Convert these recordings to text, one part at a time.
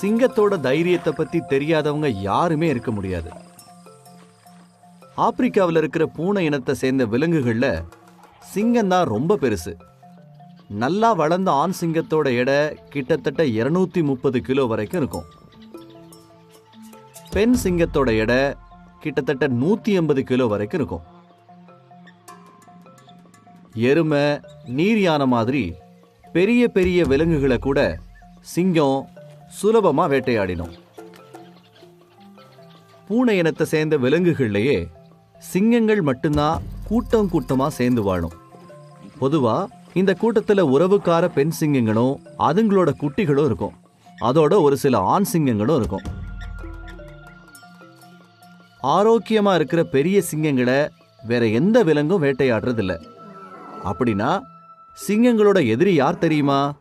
சிங்கத்தோட தைரியத்தை பத்தி தெரியாதவங்க யாருமே இருக்க முடியாது. ஆப்பிரிக்காவில் இருக்கிற பூனை இனத்தை சேர்ந்த விலங்குகளில் சிங்கம் தான் ரொம்ப பெருசு. நல்லா வளர்ந்த ஆண் சிங்கத்தோட எடை கிட்டத்தட்ட 230 முப்பது கிலோ வரைக்கும் இருக்கும். பெண் சிங்கத்தோட எடை கிட்டத்தட்ட நூத்தி எண்பது கிலோ வரைக்கும் இருக்கும். எருமை நீர் யானை மாதிரி பெரிய பெரிய விலங்குகளை கூட சிங்கம் சுலபமாக வேட்டையாடினோம். பூனை இனத்தை சேர்ந்த விலங்குகள்லையே சிங்கங்கள் மட்டும்தான் கூட்டம் கூட்டமாக சேர்ந்து வாழும். பொதுவாக இந்த கூட்டத்தில் உறவுக்கார பெண் சிங்கங்களும் அதுங்களோட குட்டிகளும் இருக்கும். அதோட ஒரு சில ஆண் சிங்கங்களும் இருக்கும். ஆரோக்கியமாக இருக்கிற பெரிய சிங்கங்களை வேற எந்த விலங்கும் வேட்டையாடுறதில்ல. அப்படின்னா சிங்கங்களோட எதிரி யார் தெரியுமா?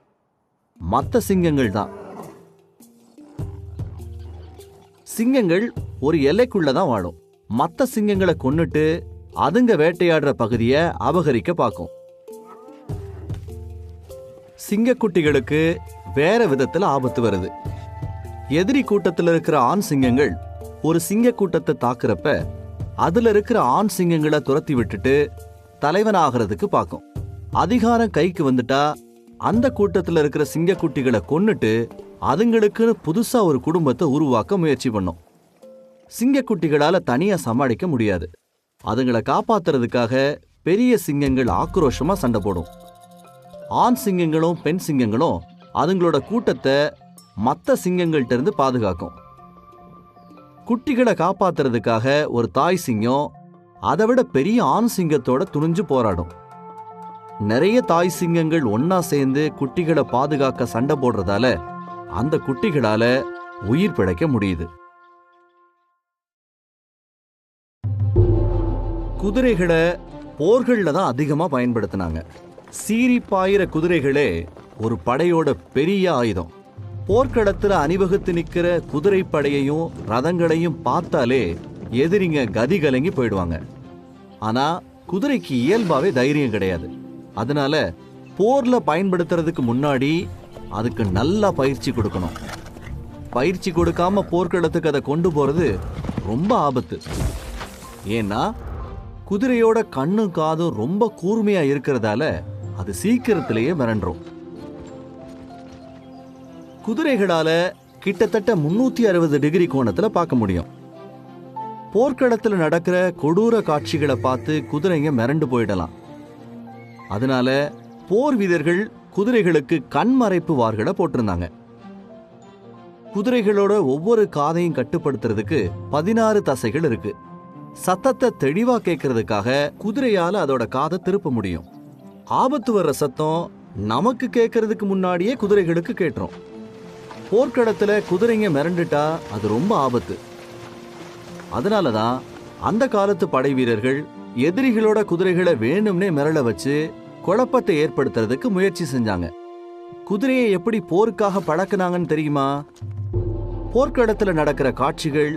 மற்ற சிங்கங்கள் தான் சிங்கங்கள் ஒரு எல்லைக்குள்ள தான் வாழும். மற்ற சிங்கங்களை கொன்னுட்டு அதுங்க வேட்டையாடுற பகுதியை அபகரிக்க பார்க்கும். சிங்கக்குட்டிகளுக்கு வேற விதத்தில் ஆபத்து வருது. எதிரி கூட்டத்தில் இருக்கிற ஆண் சிங்கங்கள் ஒரு சிங்க கூட்டத்தை தாக்குறப்ப அதுல இருக்கிற ஆண் சிங்கங்களை துரத்தி விட்டுட்டு தலைவனாகிறதுக்கு பார்க்கும். அதிகாரம் கைக்கு வந்துட்டா அந்த கூட்டத்தில் இருக்கிற சிங்கக்குட்டிகளை கொன்னுட்டு அதுங்களுக்குன்னு புதுசா ஒரு குடும்பத்தை உருவாக்க முயற்சி பண்ணும். சிங்கக்குட்டிகளால தனியா சமாளிக்க முடியாது. அதுங்களை காப்பாத்துறதுக்காக பெரிய சிங்கங்கள் ஆக்ரோஷமா சண்டை போடும். ஆண் சிங்கங்களும் பெண் சிங்கங்களும் அதுங்களோட கூட்டத்தை மற்ற சிங்கங்கள்ட்ட இருந்து பாதுகாக்கும். குட்டிகளை காப்பாத்துறதுக்காக ஒரு தாய் சிங்கம் அதை விட பெரிய ஆண் சிங்கத்தோட துணிஞ்சு போராடும். நிறைய தாய் சிங்கங்கள் ஒன்னா சேர்ந்து குட்டிகளை பாதுகாக்க சண்டை போடுறதால அந்த குட்டிகளால உயிர் பிழைக்க முடியுது. குதிரைகளை போர்களில் தான் அதிகமா பயன்படுத்தினாங்க. சீறி பாயிற குதிரைகளே ஒரு படையோட பெரிய ஆயுதம். போர்க்களத்துல அணிவகுத்து நிக்கிற குதிரை படையையும் ரதங்களையும் பார்த்தாலே எதிரிங்க கதி கலங்கி போயிடுவாங்க. ஆனா குதிரைக்கு இயல்பாவே தைரியம் கிடையாது. அதனால போர்ல பயன்படுத்துறதுக்கு முன்னாடி அதுக்கு நல்லா பயிற்சி கொடுக்கணும். பயிற்சி கொடுக்காம போர்க்களத்துக்கு அதை கொண்டு போறது ரொம்ப ஆபத்து. ஏன்னா குதிரையோட கண்ணும் காதும் ரொம்ப கூர்மையா இருக்கிறதால அது சீக்கிரத்திலேயே மிரண்டுரும். குதிரைகளால கிட்டத்தட்ட முன்னூத்தி அறுபது டிகிரி கோணத்துல பார்க்க முடியும். போர்க்களத்துல நடக்கிற கொடூர காட்சிகளை பார்த்து குதிரைங்க மிரண்டு போயிடலாம். அதனால போர் வீரர்கள் குதிரைகளுக்கு கண்மறைப்பு வார்களை போட்டிருந்தாங்க. குதிரைகளோட ஒவ்வொரு காதையும் கட்டுப்படுத்துறதுக்கு பதினாறு தசைகள் இருக்கு. சத்தத்தை தெளிவா கேட்கறதுக்காக குதிரையால அதோட காதை திருப்ப முடியும். ஆபத்து வர்ற சத்தம் நமக்கு கேட்கறதுக்கு முன்னாடியே குதிரைகளுக்கு கேட்டுரும். போர்க்களத்துல குதிரைங்க மிரண்டுட்டா அது ரொம்ப ஆபத்து. அதனாலதான் அந்த காலத்து படை வீரர்கள் எதிரிகளோட குதிரைகளை வேணும்னே மிரள வச்சு குழப்பத்தை ஏற்படுத்துறதுக்கு முயற்சி செஞ்சாங்க. குதிரையை எப்படி போருக்காக பழக்குனாங்கன்னு தெரியுமா? போர்க்களத்துல நடக்கிற காட்சிகள்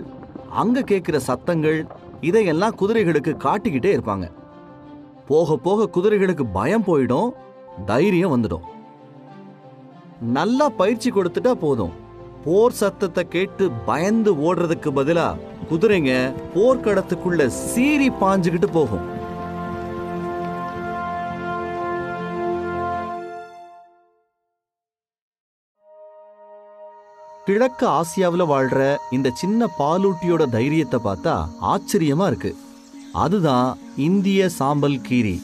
அங்க கேட்கிற சத்தங்கள் இதையெல்லாம் குதிரைகளுக்கு காட்டிக்கிட்டே இருப்பாங்க. போக போக குதிரைகளுக்கு பயம் போயிடும் தைரியம் வந்துடும். நல்லா பயிற்சி கொடுத்துட்டா போதும். போர் சத்தத்தை கேட்டு பயந்து ஓடுறதுக்கு பதிலா குதிரைங்க போர்க்களத்துக்குள்ள சீறி பாஞ்சுக்கிட்டு போகும். கிழக்கு ஆசியாவில் வாழ்ற இந்த சின்ன பாலூட்டியோட தைரியத்தை பார்த்தா ஆச்சரியமா இருக்கு. அதுதான் இந்திய சாம்பல் கீரி.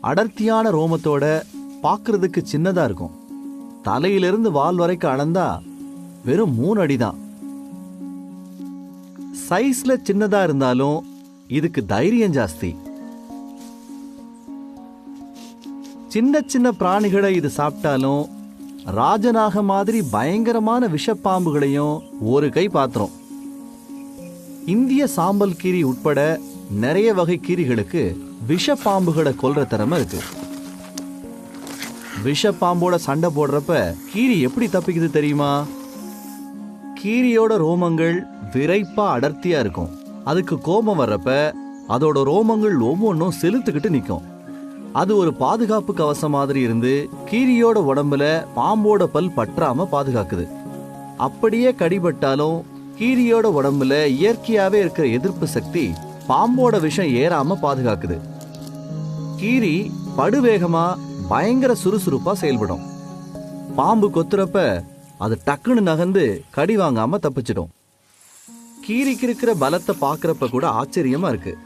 அடர்த்தியான ரோமத்தோட பார்க்கறதுக்கு சின்னதா இருக்கும். தலையிலிருந்து வால் வரைக்கும் அளந்தா வெறும் மூணு அடிதான். சைஸ்ல சின்னதா இருந்தாலும் இதுக்கு தைரியம் ஜாஸ்தி. சின்ன சின்ன பிராணிகளை இது சாப்பிட்டாலும் ராஜநாக மாதிரி பயங்கரமான விஷப்பாம்புகளையும் ஒரு கை பாத்திரம். இந்திய சாம்பல் கீரி உட்பட நிறைய வகை கீரிகளுக்கு விஷப்பாம்புகளை கொல்ற திறமை இருக்கு. விஷப்பாம்போட சண்டை போடுறப்ப கீரி எப்படி தப்பிக்குது தெரியுமா? கீரியோட ரோமங்கள் விரைப்பா அடர்த்தியா இருக்கும். அதுக்கு கோபம் வர்றப்ப அதோட ரோமங்கள் ஒவ்வொன்றும் செலுத்துக்கிட்டு நிற்கும் அது ஒரு பாதுகாப்பு கவசம் மாதிரி இருந்து கீரியோட உடம்புல பாம்போட பல் பற்றாம பாதுகாக்குது. அப்படியே கடிபட்டாலும் கீரியோட உடம்புல இயற்கையாவே இருக்கிற எதிர்ப்பு சக்தி பாம்போட விஷம் ஏறாம பாதுகாக்குது. கீரி படுவேகமா பயங்கர சுறுசுறுப்பா செயல்படும். பாம்பு கொத்துறப்ப அது டக்குன்னு நகர்ந்து கடி வாங்காம தப்பிச்சிடும். கீரிக்கு இருக்கிற பலத்தை பாக்குறப்ப கூட ஆச்சரியமா இருக்கு.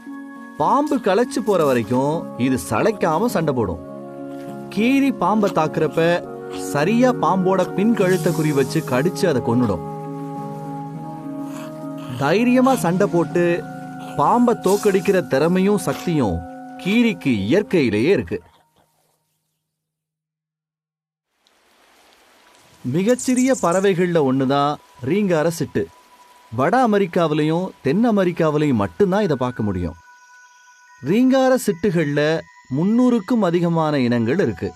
பாம்பு களைச்சு போற வரைக்கும் இது சளைக்காம சண்டை போடும். கீரி பாம்பை தாக்குறப்ப சரியா பாம்போட பின் கழுத்தை குறி வச்சு கடிச்சு அதை கொன்னுடும். தைரியமா சண்டை போட்டு பாம்பை தோக்கடிக்கிற திறமையும் சக்தியும் கீரிக்கு இயற்கையிலேயே இருக்கு. மிகச்சிறிய பறவைகள்ல ஒண்ணுதான் ரீங்கார சிட்டு. வட அமெரிக்காவிலையும் தென் அமெரிக்காவிலையும் மட்டும்தான் இதை பார்க்க முடியும். ரீங்கார சிட்டுகளில் முன்னூறுக்கும் அதிகமான இனங்கள் இருக்கு.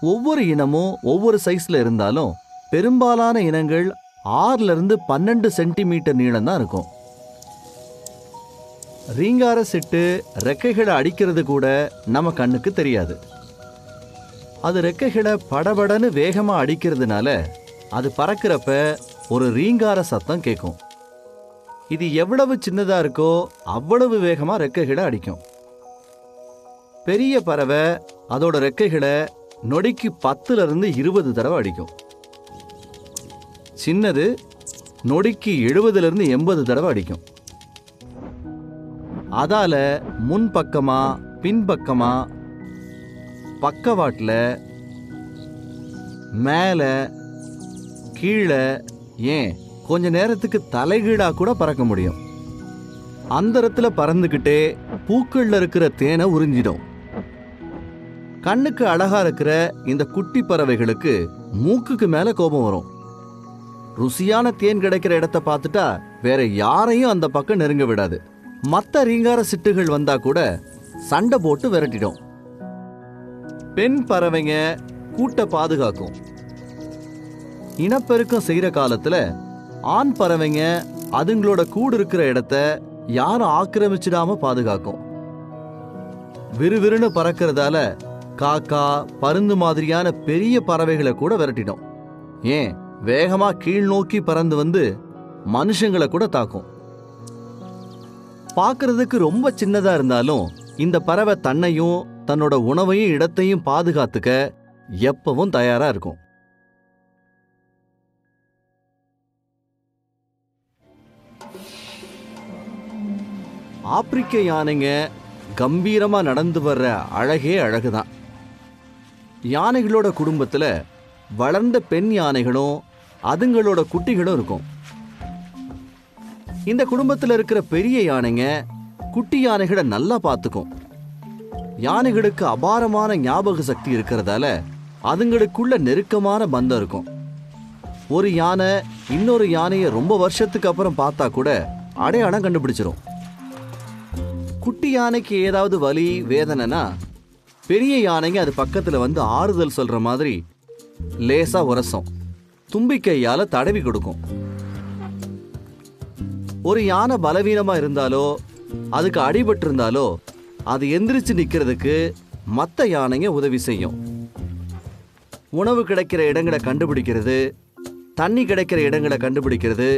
ஒவ்வொரு இனமும் ஒவ்வொரு சைஸ்ல இருந்தாலும் பெரும்பாலான இனங்கள் ஆறுல இருந்து பன்னெண்டு சென்டிமீட்டர் நீளம் தான் இருக்கும். ரீங்கார சிட்டு ரெக்கைகளை அடிக்கிறது கூட நம்ம கண்ணுக்கு தெரியாது. அது ரெக்கைகளை படபடன்னு வேகமாக அடிக்கிறதுனால அது பறக்கிறப்ப ஒரு ரீங்கார சத்தம் கேட்கும் இது எவ்வளவு சின்னதா இருக்கோ அவ்வளவு வேகமா ரெக்கைகளை அடிக்கும். பெரிய பறவை அதோட ரெக்கைகளை நொடிக்கு பத்துல இருந்து இருபது தடவை அடிக்கும். சின்னது நொடிக்கு எழுபதுல இருந்து எண்பது தடவை அடிக்கும். அதால முன்பக்கமா பின்பக்கமா பக்கவாட்டில் மேலே கீழே ஏன்? கொஞ்ச நேரத்துக்கு தலைகீழா கூட பறக்க முடியும். அந்தரத்துல பறந்துக்கிட்டே பூக்கள்ல இருக்கிற தேனை உறிஞ்சிடும். கண்ணுக்கு அழகா இருக்கிற இந்த குட்டி பறவைகளுக்கு மூக்குக்கு மேல கோபம் வரும். ருசியான தேன் கிடைக்கிற இடத்த பார்த்துட்டா வேற யாரையும் அந்த பக்கம் நெருங்க விடாது. மத்த ரீங்கார சிட்டுகள் வந்தா கூட சண்டை போட்டு விரட்டிடும். பெண் பறவைங்க கூட்ட பாதுகாக்கும். இனப்பெருக்கம் செய்யற காலத்துல ஆண் பறவைங்க அதுங்களோட கூடு இருக்கிற இடத்த யாரும் ஆக்கிரமிச்சிடாம பாதுகாக்கும். விறுவிறுன்னு பறக்கிறதால காக்கா பருந்து மாதிரியான பெரிய பறவைகளை கூட விரட்டிடும். ஏன்? வேகமா கீழ் நோக்கி பறந்து வந்து மனுஷங்களை கூட தாக்கும். பார்க்கறதுக்கு ரொம்ப சின்னதா இருந்தாலும் இந்த பறவை தன்னையும் தன்னோட உணவையும் இடத்தையும் பாதுகாத்துக்க எப்பவும் தயாரா இருக்கும். ஆப்பிரிக்க யானைங்க கம்பீரமாக நடந்து வர்ற அழகே அழகு தான் யானைகளோட குடும்பத்தில் வளர்ந்த பெண் யானைகளும் அதுங்களோட குட்டிகளும் இருக்கும். இந்த குடும்பத்தில் இருக்கிற பெரிய யானைங்க குட்டி யானைகளை நல்லா பார்த்துக்கும் யானைகளுக்கு அபாரமான ஞாபக சக்தி இருக்கிறதால அதுங்களுக்குள்ள நெருக்கமான பந்தம் இருக்கும். ஒரு யானை இன்னொரு யானையை ரொம்ப வருஷத்துக்கு அப்புறம் பார்த்தா கூட அடையாளம் கண்டுபிடிச்சிரும். குட்டி யானைக்கு ஏதாவது வலி வேதனைனா பெரிய யானைங்க அது பக்கத்துல வந்து ஆறுதல் சொல்ற மாதிரி லேசா உரசும். தும்பிக்கையால தடவி கொடுக்கும். ஒரு யானை பலவீனமா இருந்தாலோ அதுக்கு அடிபட்டு இருந்தாலோ அது எந்திரிச்சு நிக்கிறதுக்கு மத்த யானைங்க உதவி செய்யும். உணவு கிடைக்கிற இடங்களை கண்டுபிடிக்கிறது தண்ணி கிடைக்கிற இடங்களை கண்டுபிடிக்கிறது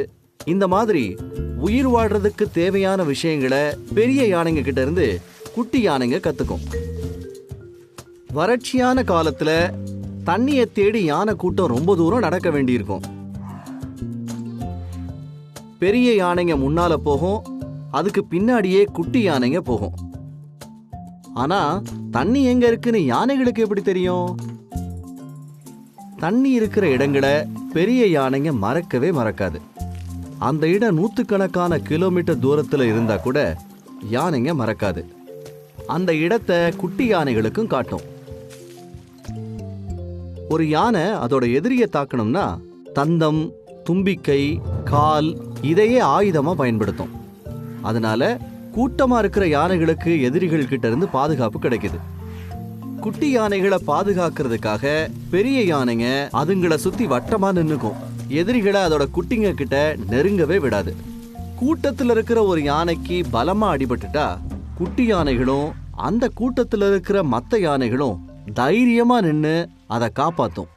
இந்த மாதிரி உயிர் வாழ்றதுக்கு தேவையான விஷயங்களை பெரிய யானைங்க கிட்ட இருந்து குட்டி யானைங்க கத்துக்கும். வறட்சியான காலத்துல தண்ணியை தேடி யானை கூட்டம் ரொம்ப தூரம் நடக்க வேண்டியிருக்கும். பெரிய யானைங்க முன்னால போகும் அதுக்கு பின்னாடியே குட்டி யானைங்க போகும். ஆனா தண்ணி எங்க இருக்குன்னு யானைகளுக்கு எப்படி தெரியும்? தண்ணி இருக்கிற இடங்களை பெரிய யானைங்க மறக்கவே மறக்காது. அந்த இடம் நூற்றுக்கணக்கான கிலோமீட்டர் தூரத்தில் இருந்தால் கூட யானைங்க மறக்காது. அந்த இடத்தை குட்டி யானைகளுக்கும் காட்டும். ஒரு யானை அதோட எதிரியை தாக்கணும்னா தந்தம் தும்பிக்கை கால் இதையே ஆயுதமாக பயன்படுத்தும். அதனால கூட்டமாக இருக்கிற யானைகளுக்கு எதிரிகள் கிட்ட இருந்து பாதுகாப்பு கிடைக்குது. குட்டி யானைகளை பாதுகாக்கிறதுக்காக பெரிய யானைங்க அதுங்களை சுற்றி வட்டமாக நின்றுக்கும் எதிரிகளை அதோட குட்டிங்க கிட்ட நெருங்கவே விடாது. கூட்டத்தில் இருக்கிற ஒரு யானைக்கு பலமா அடிபட்டுட்டா குட்டி யானைகளும் அந்த கூட்டத்தில் இருக்கிற மற்ற யானைகளும் தைரியமா நின்று அதை காப்பாத்தும்.